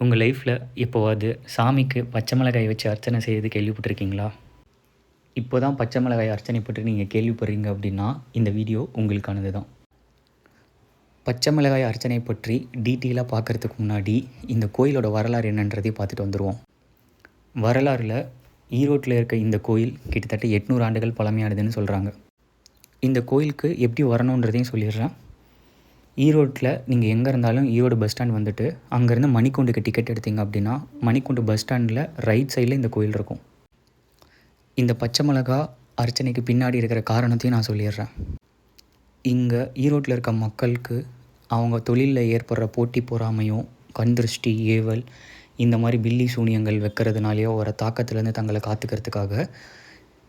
உங்கள் லைஃப்பில் எப்போவாது சாமிக்கு பச்சை மிளகாய் வச்சு அர்ச்சனை செய்கிறது கேள்விப்பட்டிருக்கீங்களா? இப்போ தான் பச்சை மிளகாய் அர்ச்சனை பற்றி நீங்கள் கேள்விப்படுறீங்க அப்படின்னா இந்த வீடியோ உங்களுக்கானது தான் பச்சை மிளகாய் அர்ச்சனை பற்றி டீட்டெயிலாக பார்க்குறதுக்கு முன்னாடி இந்த கோயிலோட வரலாறு என்னன்றதையும் பார்த்துட்டு வந்துடுவோம் வரலாறில் ஈரோட்டில் இருக்க இந்த கோயில் கிட்டத்தட்ட எட்நூறு ஆண்டுகள் பழமையானதுன்னு சொல்கிறாங்க இந்த கோயிலுக்கு எப்படி வரணுன்றதையும் சொல்லிடுறேன். ஈரோட்டில் நீங்கள் எங்கே இருந்தாலும் ஈரோடு பஸ் ஸ்டாண்ட் வந்துட்டு அங்கேருந்து மணிக்கூண்டுக்கு டிக்கெட் எடுத்தீங்க அப்படின்னா மணிக்கூண்டு பஸ் ஸ்டாண்டில் ரைட் சைடில் இந்த கோயில் இருக்கும். இந்த பச்சை மிளகா அர்ச்சனைக்கு பின்னாடி இருக்கிற காரணத்தையும் நான் சொல்லிடுறேன். இங்கே ஈரோட்டில் இருக்க மக்களுக்கு அவங்க தொழிலில் ஏற்படுற போட்டி பொறாமையும் கண்திருஷ்டி ஏவல் இந்த மாதிரி பில்லி சூனியங்கள் வைக்கிறதுனாலையோ வர தாக்கத்துலேருந்து தங்களை காத்துக்கிறதுக்காக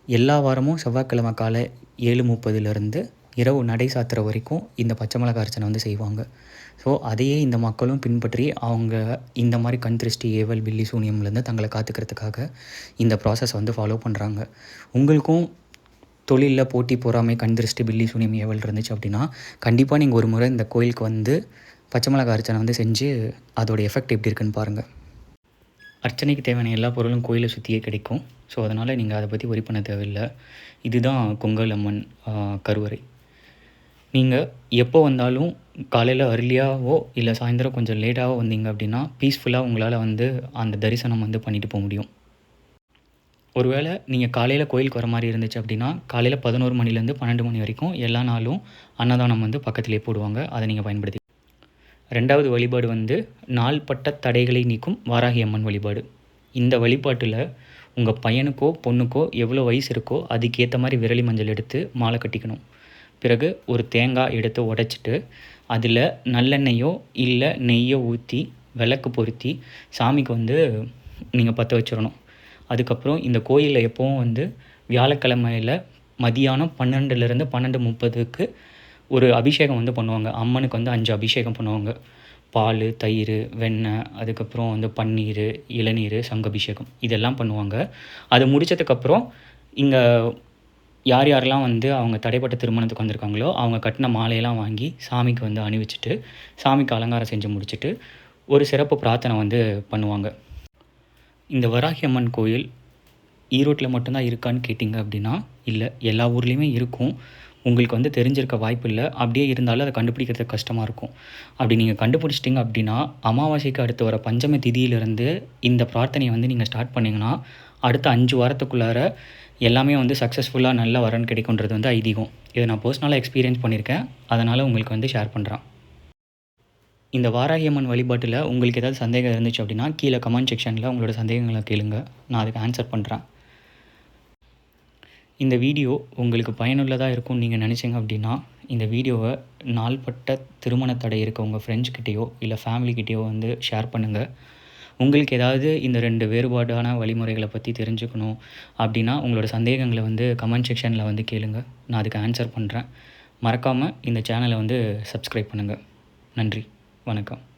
எல்லா வாரமும் செவ்வாய்க்கிழமை காலை ஏழு முப்பதுலேருந்து இரவு நடை சாத்துற வரைக்கும் இந்த பச்சை மிளகா அர்ச்சனை வந்து செய்வாங்க. ஸோ அதையே இந்த மக்களும் பின்பற்றி அவங்க இந்த மாதிரி கண் திருஷ்டி ஏவல் பில்லி சூனியம்லேருந்து தங்களை காத்துக்கிறதுக்காக இந்த ப்ராசஸ் வந்து ஃபாலோ பண்ணுறாங்க உங்களுக்கும் தொழிலில் போட்டி பொறாமை கண் திருஷ்டி பில்லி சூனியம் ஏவல் இருந்துச்சு அப்படின்னா கண்டிப்பாக நீங்கள் ஒரு முறை இந்த கோயிலுக்கு வந்து பச்சை மிளகா அர்ச்சனை வந்து செஞ்சு அதோடய எஃபெக்ட் எப்படி இருக்குன்னு பாருங்கள் அர்ச்சனைக்கு தேவையான எல்லா பொருளும் கோயிலை சுற்றியே கிடைக்கும். ஸோ அதனால் நீங்கள் அதை பற்றி ஒரி பண்ண தேவையில்லை. இதுதான் கொங்கல் அம்மன் கருவறை. நீங்கள் எப்போ வந்தாலும் காலையில் அர்லியாகவோ இல்லை சாயந்தரம் கொஞ்சம் லேட்டாகவோ வந்தீங்க அப்படின்னா பீஸ்ஃபுல்லாக உங்களால் வந்து அந்த தரிசனம் வந்து பண்ணிட்டு போக முடியும். ஒருவேளை நீங்கள் காலையில் கோயிலுக்கு வர மாதிரி இருந்துச்சு அப்படின்னா காலையில் பதினோரு மணிலேருந்து பன்னெண்டு மணி வரைக்கும் எல்லா நாளும் அன்னதானம் வந்து பக்கத்துலேயே போடுவாங்க. அதை நீங்கள் பயன்படுத்தி. ரெண்டாவது வழிபாடு வந்து நாள்பட்ட தடைகளை நீக்கும் வாராகி அம்மன் வழிபாடு. இந்த வழிபாட்டில் உங்கள் பையனுக்கோ பொண்ணுக்கோ எவ்வளோ வயசு இருக்கோ அதுக்கேற்ற மாதிரி விரலி மஞ்சள் எடுத்து மாலை கட்டிக்கணும். பிறகு ஒரு தேங்காய் எடுத்து உடச்சிட்டு அதில் நல்லெண்ணெயோ இல்லை நெய்யோ ஊற்றி விளக்கு பொருத்தி சாமிக்கு வந்து நீங்கள் பற்ற வச்சிடணும். அதுக்கப்புறம் இந்த கோயிலில் எப்போவும் வந்து வியாழக்கிழமையில் மதியானம் பன்னெண்டுலேருந்து பன்னெண்டு முப்பதுக்கு ஒரு அபிஷேகம் வந்து பண்ணுவாங்க. அம்மனுக்கு வந்து அஞ்சு அபிஷேகம் பண்ணுவாங்க. பால் தயிர் வெண்ணெய் அதுக்கப்புறம் வந்து பன்னீர் இளநீர் சங்கபிஷேகம் இதெல்லாம் பண்ணுவாங்க. அது முடித்ததுக்கப்புறம் இங்கே யார் யாரெல்லாம் வந்து அவங்க தடைப்பட்ட திருமணத்துக்கு வந்திருக்காங்களோ அவங்க கட்டின மாலையெல்லாம் வாங்கி சாமிக்கு வந்து அணிவிச்சிட்டு சாமிக்கு அலங்காரம் செஞ்சு முடிச்சுட்டு ஒரு சிறப்பு பிரார்த்தனை வந்து பண்ணுவாங்க. இந்த வராகி அம்மன் கோயில் ஈரோட்டில் மட்டும்தான் இருக்கான்னு கேட்டிங்க அப்படின்னா இல்லை எல்லா ஊர்லேயுமே இருக்கும். உங்களுக்கு வந்து தெரிஞ்சிருக்க வாய்ப்பு இல்லை. அப்படியே இருந்தாலும் அதை கண்டுபிடிக்கிறது கஷ்டமாக இருக்கும். அப்படி நீங்கள் கண்டுபிடிச்சிட்டிங்க அப்படின்னா அமாவாசைக்கு அடுத்து வர பஞ்சமி திதியிலிருந்து இந்த பிரார்த்தனையை வந்து நீங்கள் ஸ்டார்ட் பண்ணிங்கன்னா அடுத்த அஞ்சு வாரத்துக்குள்ளார எல்லாமே வந்து சக்ஸஸ்ஃபுல்லாக நல்ல வரன் கிடைக்குன்றது வந்து ஐதீகம். இதை நான் பர்சனலாக எக்ஸ்பீரியன்ஸ் பண்ணியிருக்கேன் அதனால் உங்களுக்கு வந்து ஷேர் பண்ணுறேன் இந்த வாராகியம்மன் வழிபாட்டில் உங்களுக்கு ஏதாவது சந்தேகம் இருந்துச்சு அப்படின்னா கீழே கமெண்ட் செக்ஷனில் உங்களோட சந்தேகங்களை கேளுங்க. நான் அதுக்கு ஆன்சர் பண்ணுறேன் இந்த வீடியோ உங்களுக்கு பயனுள்ளதாக இருக்கும்னு நீங்கள் நினச்சிங்க அப்படின்னா இந்த வீடியோவை நாள்பட்ட திருமண தடை இருக்க உங்கள் ஃப்ரெண்ட்ஸ்கிட்டேயோ இல்லை ஃபேமிலிக்கிட்டேயோ வந்து ஷேர் பண்ணுங்கள் உங்களுக்கு ஏதாவது இந்த ரெண்டு வேறுபாடான வழிமுறைகளை பற்றி தெரிஞ்சுக்கணும் அப்படின்னா உங்களோட சந்தேகங்களை வந்து கமெண்ட் செக்ஷனில் வந்து கேளுங்கள் நான் அதுக்கு ஆன்சர் பண்ணுறேன் மறக்காமல் இந்த சேனலை வந்து சப்ஸ்கிரைப் பண்ணுங்கள் நன்றி. வணக்கம்.